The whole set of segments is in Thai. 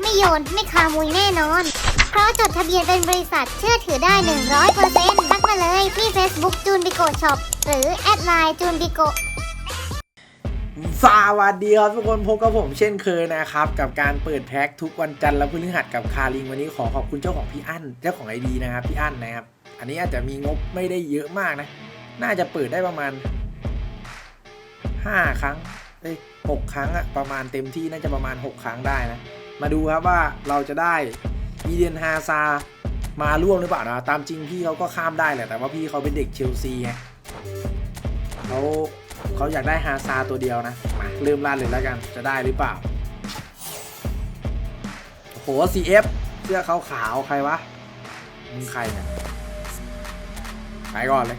ไม่โยน ไม่คามุยแน่นอน เพราะจดทะเบียนเป็นบริษัทเชื่อถือได้ 100%ทักมาเลยที่ Facebook จูนบิโกช็อปหรือแอดไลน์จูนบิโกสวัสดีครับทุกคนพบกับผมเช่นเคยนะครับ กับการเปิดแพ็คทุกวันจันทร์และพฤหัสกับคาริงวันนี้ขอขอบคุณเจ้าของพี่อั้นเจ้าของไอดีนะครับพี่อั้นนะครับ อันนี้อาจจะมีงบไม่ได้เยอะมากนะ น่าจะเปิดได้ประมาณ 5 ครั้งเอ้ยหกครั้งอะประมาณเต็มที่น่าจะประมาณ 6 ครั้งได้นะ มาดูครับว่าเราจะได้อีเดนฮาซามาร่วมหรือเปล่านะตามจริงพี่เขาก็ข้ามได้แหละแต่ว่าพี่เขาเป็นเด็กเชลซีไงเขาเขาอยากได้ฮาซาตัวเดียวนะมาเริ่มลั่นเลยแล้วกันจะได้หรือเปล่าโอ้โห CF เสื้อขาวขาวใครวะมึงใครเนี่ยไปก่อนเลย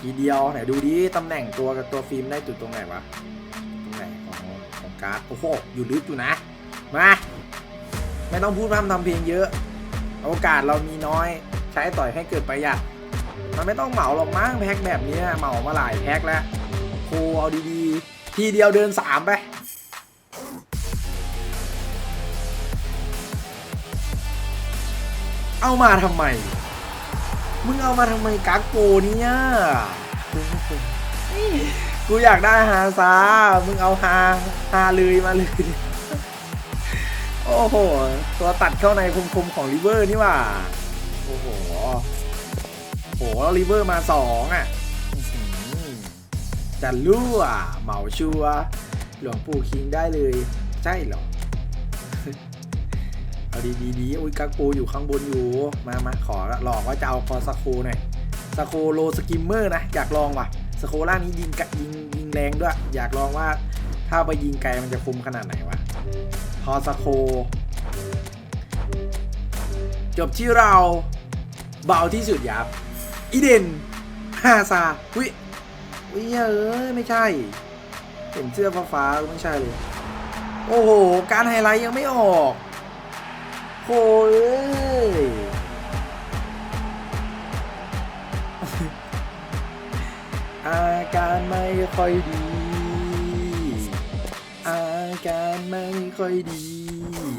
ทีเดียวไหนดูดิตำแหน่งตัวกับตัวฟิล์มได้จุดตรงไหนวะ การ์ดโอ้โหอยู่ลึกอยู่นะ มา ไม่ต้องพูดพร่ำทำเพลงเยอะ โอกาสเรามีน้อย ใช้ต่อยให้เกิดประหยัด มันไม่ต้องเหมาหรอกมั้งแพ็คแบบนี้เหมามาหลายแพ็คแล้วโคเอาดีๆ ทีเดียวเดินสามไปเอามาทำไม มึงเอามาทำไมกักโกเนี่ย กูอยากได้ฮาซา มึงเอาฮาฮาเลยมาเลย โอ้โห ตัวตัดเข้าในคมๆของริเวอร์นี่ว่า โอ้โห โหแล้วริเวอร์มาสองอะจะรั่วเหมาชัว หลวงปู่คิงได้เลย ใช่หรอ เอาดีดีดีอุ้ยกักปูอยู่ข้างบนอยู่ มามาขอหลอกว่าจะเอาคอสโคหน่อยสโคโลสกิมเมอร์นะ อยากลองว่ะ สโคล่านี้ยิงกะยิงยิงแรงด้วย อยากลองว่าถ้าไปยิงไกลมันจะคมขนาดไหนวะคอสโค จบที่เราเบาที่สุดยับอีเดนฮาซาวิวิเอ้ยไม่ใช่ เห็นเสื้อฟ้าๆไม่ใช่เลย โอ้โห การไฮไลท์ยังไม่ออกโอ้ย อาการไม่ค่อยดี อาการไม่ค่อยดี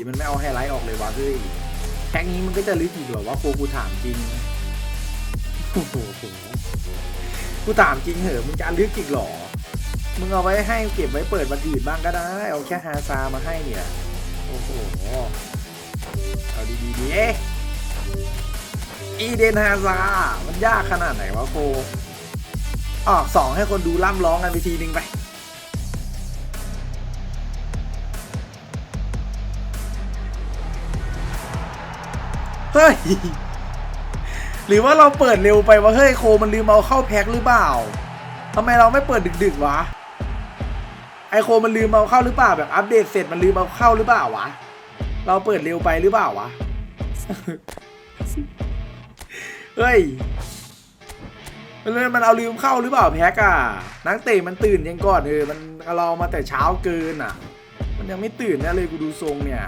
มันไม่เอาไฮไลท์ออกเลยวะเฮ้ยแพ็กนี้มันก็จะลึกอีกเหรอว่าโฟกูถามจริงโอ้โหกูถามจริงเหอะมึงจะลึกอีกเหรอ มึงเอาไว้ให้เก็บไว้เปิดวันอื่นบ้างก็ได้ เอาแค่ฮาซามาให้เนี่ย โอ้โห เอาดีๆดีเอ๊ะอีเดนฮาซา มันยากขนาดไหนวะโฟ ออกสองให้คนดูล่ำร้องกันไปทีนึงไปเฮ้ย หรือว่าเราเปิดเร็วไปวะเฮ้ยโคมันลืมเอาเข้าแพ็คหรือเปล่าทำไมเราไม่เปิดดึกๆวะ ไอโคมันลืมเอาเข้าหรือเปล่าแบบอัปเดตเสร็จมันลืมเอาเข้าหรือเปล่าวะ เราเปิดเร็วไปหรือเปล่าวะ เฮ้ย มันเลยมันเอาลืมเข้าหรือเปล่าแพ็กอะนักเตะมันตื่นยังก่อนเออมันเรามาแต่เช้าเกินอะมันยังไม่ตื่นนะเลยกูดูทรงเนี่ย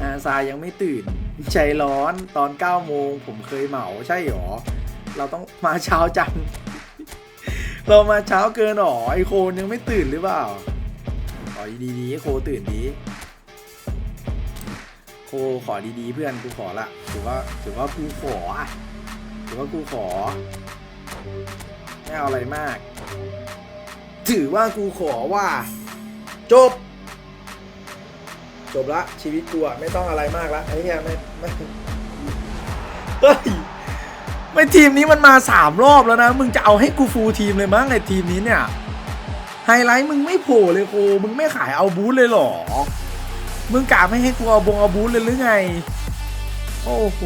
อาซายังไม่ตื่นใจร้อนตอน9โมงผมเคยเหมาใช่หรอ เราต้องมาเช้าจัง เรามาเช้าเกินหรอไอโคนยังไม่ตื่นหรือเปล่าขอดีๆไอโคตื่นดีโคขอดีๆเพื่อนกูขอละถือว่าถือว่ากูขออะ ถือว่ากูขอ ไม่เอาอะไรมาก ถือว่ากูขอว่า จบ จบละ ชีวิตกูอะไม่ต้องอะไรมากละไอ้เหี้ยไม่ไม่เฮ้ยไม่ทีมนี้มันมาสามรอบแล้วนะ มึงจะเอาให้กูฟูลทีมเลยมั้งไอ้ทีมนี้เนี่ย ไฮไลท์มึงไม่โผล่เลยโคมึงไม่ขายเอาบูธเลยหรอ มึงกะไม่ให้กูเอาบงเอาบูธเลยหรือไง โอ้โห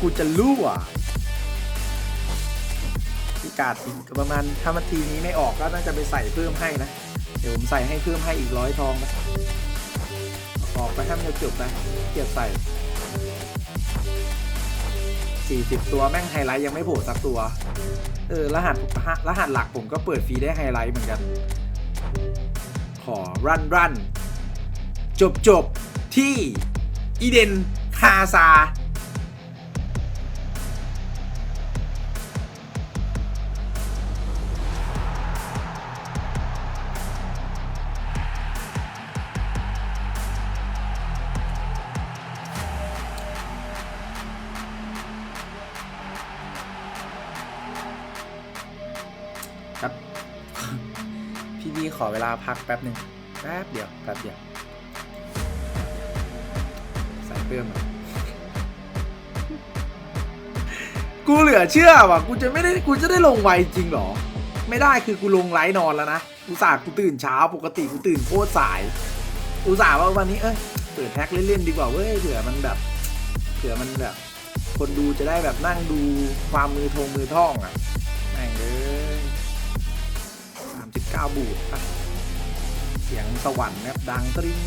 กูจะรู้อะพิกาดอีกประมาณถ้ามันทีนี้ไม่ออกก็น่าจะไปใส่เพิ่มให้นะ เดี๋ยวผมใส่ให้เพิ่มให้อีกร้อยทองนะออกไปให้มันจบๆนะเกียบใส่สี่สิบตัวแม่งไฮไลท์ยังไม่โผล่สักตัว เออรหัสรหัสหลักผมก็เปิดฟรีได้ไฮไลท์เหมือนกัน ขอรันรันจบจบที่อีเดนฮาซา พี่พี่ขอเวลาพักแป๊บหนึ่งแป๊บเดียวแป๊บเดียวใส่เพิ่มหน่อยกูเหลือเชื่อว่ะกูจะไม่ได้กูจะได้ลงไวจริงเหรอ ไม่ได้คือกูลงไลฟ์นอนแล้วนะอุตส่าห์กูตื่นเช้าปกติกูตื่นโคตรสายอุตส่าห์ว่าวันนี้เอ้ยเปิดแท็กเล่นๆดีกว่าเว้ยเผื่อมันแบบเผื่อมันแบบ คนดูจะได้แบบนั่งดูความมือทงมือท่องอะ เก้าบูทอะเสียงสวรรค์แบบดังตริ้ง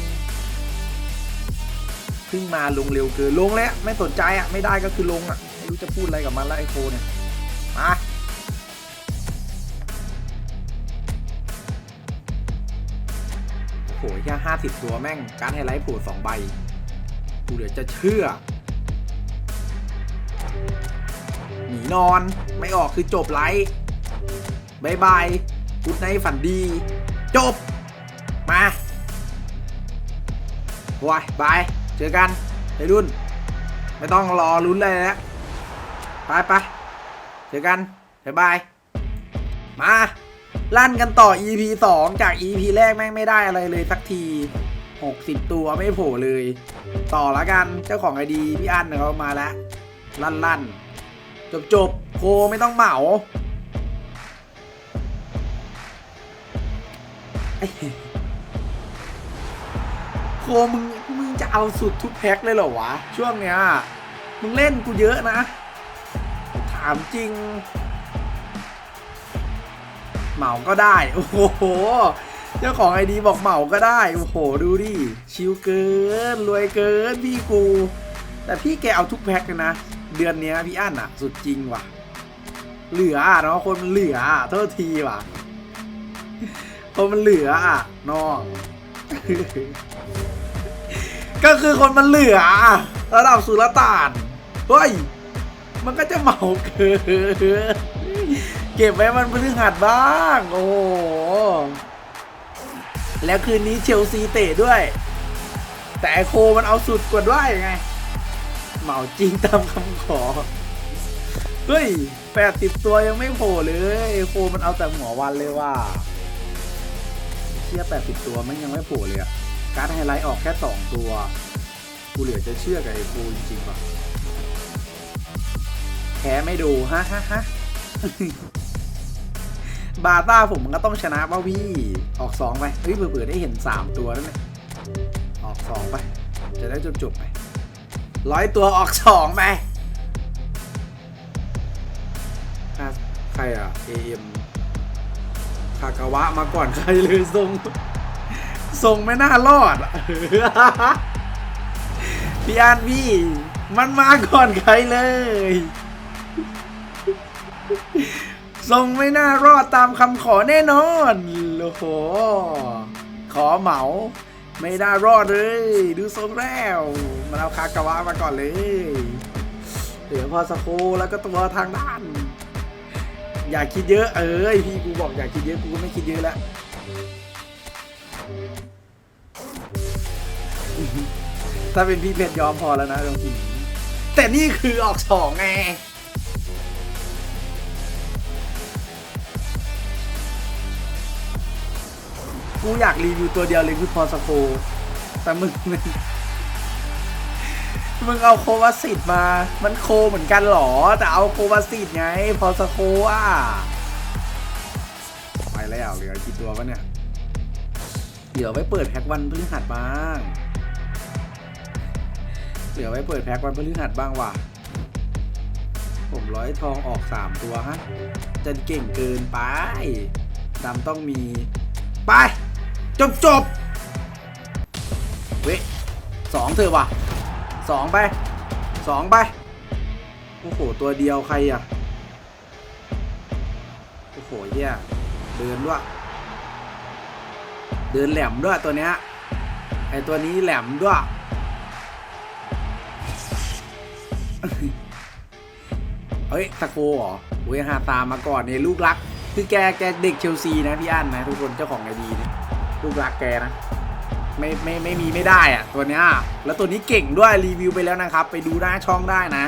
เพิ่งมาลงเร็วเกินลงแล้วไม่สนใจอะไม่ได้ก็คือลงอะไม่รู้จะพูดอะไรกับมันแล้วไอโคเนี่ยมาโอ้โหแค่ห้าสิบตัวแม่งการไฮไลท์ผล่สองใบกูเดี๋ยวจะเชื่อหนีนอนไม่ออกคือจบไลฟ์บายบาย กุดในฝันดี จบ มาบายบาย เจอกันไอ้รุ่น ไม่ต้องรอลุ้นเลยแล้ว ไปไปเจอกันบายบาย มา ลั่นกันต่อ EP 2 จาก EP แรกแม่งไม่ได้อะไรเลยสักที 60 ตัวไม่โผล่เลย ต่อละกันเจ้าของไอดีพี่อั้นเขามาแล้ว ลั่นลั่นจบจบโคไม่ต้องเหมา โคมึงมึงจะเอาสุดทุกแพ็คเลยเหรอวะ ช่วงเนี้ย มึงเล่นกูเยอะนะ ถามจริง เหมาก็ได้ โอ้โห เจ้าของไอดีบอกเหมาก็ได้ โอ้โห ดูดิ ชิลเกิน รวยเกินพี่กู แต่พี่แกเอาทุกแพ็คเลยนะ เดือนเนี้ยพี่อั้นอะสุดจริงว่ะ เหลือเนาะคนเหลืออะโทษทีว่ะ คนมันเหลืออะน้องก็คือคนมันเหลืออะระดับสุลต่านเฮ้ยมันก็จะเหมาเกินเก็บไว้มันพฤหัสบ้าง โอ้โหแล้วคืนนี้เชลซีเตะด้วย แต่โคมันเอาสุดกว่าด้วยไง เหมาจริงตามคำขอ เฮ้ยแปดสิบตัวยังไม่โผล่เลย โคมันเอาแต่หัววันเลยว่า ชี่ยแปดสิบตัวมันยังไม่โผล่เลยอะการ์ดไฮไลท์ออกแค่สองตัว กูเหลือจะเชื่อกับไอ้โคจริงๆป่ะแพ้ไม่ดูฮะฮะฮะบาต้าผมมันก็ต้องชนะป่ะพี่ ออกสองไป เฮ้ยเผื่อๆได้เห็นสามตัวนั่นแหละออกสองไป จะได้จบๆไปร้อยตัวออกสองไปใครอะ AM ากาวะมาก่อนใครเลยทรงทรงไม่น่ารอดพี่อันพี่ มันมาก่อนใครเลยทรงไม่น่ารอดตามคำขอแน่นอนโอ้โห ขอเหมา ไม่น่ารอดเลย ดูทรงแล้วมันเอาคากาวะมาก่อนเลยเหลือพอสโคแล้วก็ตัวทางด้าน อย่าคิดเยอะเอ้ยพี่กูบอกอย่าคิดเยอะกูก็ไม่คิดเยอะแล้วถ้าเป็นพี่เพชรยอมพอแล้วนะตรงนี้แต่นี่คือออกสองไงกูอยากรีวิวตัวเดียวเลยคือพอสโคแต่มึง มึงเอาโควาสิตมา มันโคเหมือนกันหรอ แต่เอาโควาสิตไง พอสโคอะ ไปแล้วเหลือกี่ตัววะเนี่ย เดี๋ยวไว้เปิดแพ็กวันพฤหัสบ้างเหลือไว้เปิดแพ็กวันพฤหัสบ้างว่ะ ผมร้อยทองออกสามตัวฮะจะเก่งเกินไป ดำต้องมี ไป จบจบเว้ยสองเถอว่ะ สองไปสองไป โอ้โห ตัวเดียวใครอะ โอ้โหเหี้ยเดินด้วย เดินแหลมด้วยตัวเนี้ย ไอตัวนี้แหลมด้วย เฮ้ยตะโกเหรอเวยฮาตามมาก่อนเนี่ยลูกรัก คือแกแกเด็กเชลซีนะพี่อั้นนะทุกคนเจ้าของไอดีลูกรักแกนะ ไม่ไม่ไม่มีไม่ได้อะตัวเนี้ยแล้วตัวนี้เก่งด้วยรีวิวไปแล้วนะครับ ไปดูหน้าช่องได้นะ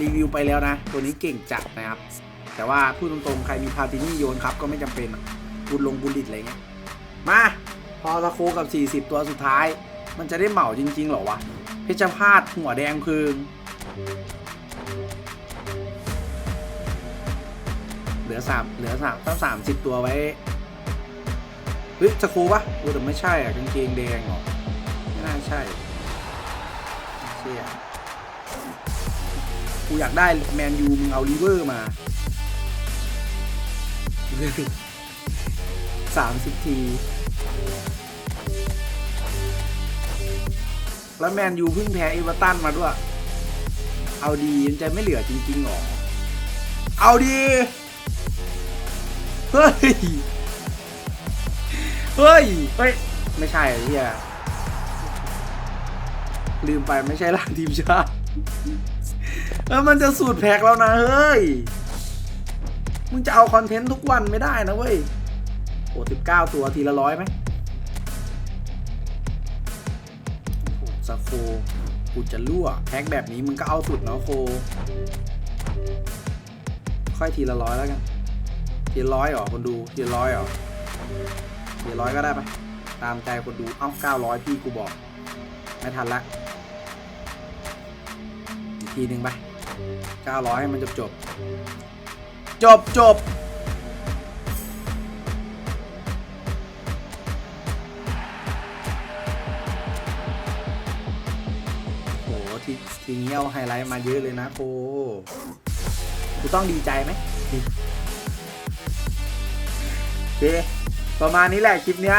รีวิวไปแล้วนะ ตัวนี้เก่งจัดนะครับ แต่ว่าพูดตรงๆใครมีพาตินี่โยนครับก็ไม่จำเป็นบุญลงบุญลิตอะไรเงี้ยมาพอตะโคกับ 40 ตัวสุดท้าย มันจะได้เหมาจริงๆหรอวะเพชรพาดหัวแดงพึงเหลือสามเหลือสามต้องสามสิบตัวไว้ เฮ้ยสกูปะโอ้แต่ไม่ใช่อะกางเกงแดงเหรอไม่น่าใช่เชี่ยกูอยากได้แมนยูมึงเอาลิเวอร์มาสามสิบที แล้วแมนยูเพิ่งแพ้เอเวอร์ตันมาด้วย เอาดีมันจะไม่เหลือจริงๆหรอ เอาดี เฮ้ย เฮ้ย เฮ้ย ไม่ใช่ไอ้เฮียลืมไปไม่ใช่ร่างทีมชาติแล้วมันจะสูตรแพ็กแล้วนะ เฮ้ย มึงจะเอาคอนเทนต์ทุกวันไม่ได้นะเว้ยโอ้สิบเก้าตัวทีละร้อยไหมโอ้โหสโคกูจะรั่วแพ็กแบบนี้มึงก็เอาสุดเนาะโค ค่อยทีละร้อยแล้วกัน ทีละร้อยเหรอคนดูทีละร้อยเหรอ ทีละร้อยก็ได้ปะตามใจคนดูเอ้าเก้าร้อยพี่กูบอก ไม่ทันละอีกทีหนึ่งไปเก้าร้อยให้มันจบจบจบจบโหทีทีนี้เอาไฮไลท์มาเยอะเลยนะโคกูต้องดีใจไหมโอเค ประมาณนี้แหละคลิปเนี้ย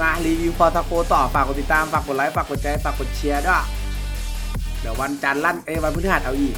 มารีวิวพอทาโคต่อฝากกดติดตามฝากกดไลค์ฝากกดใจฝากกดเชียร์ด้วยเดี๋ยววันจันทร์ลั่นเอวันพฤหัสเอาอีก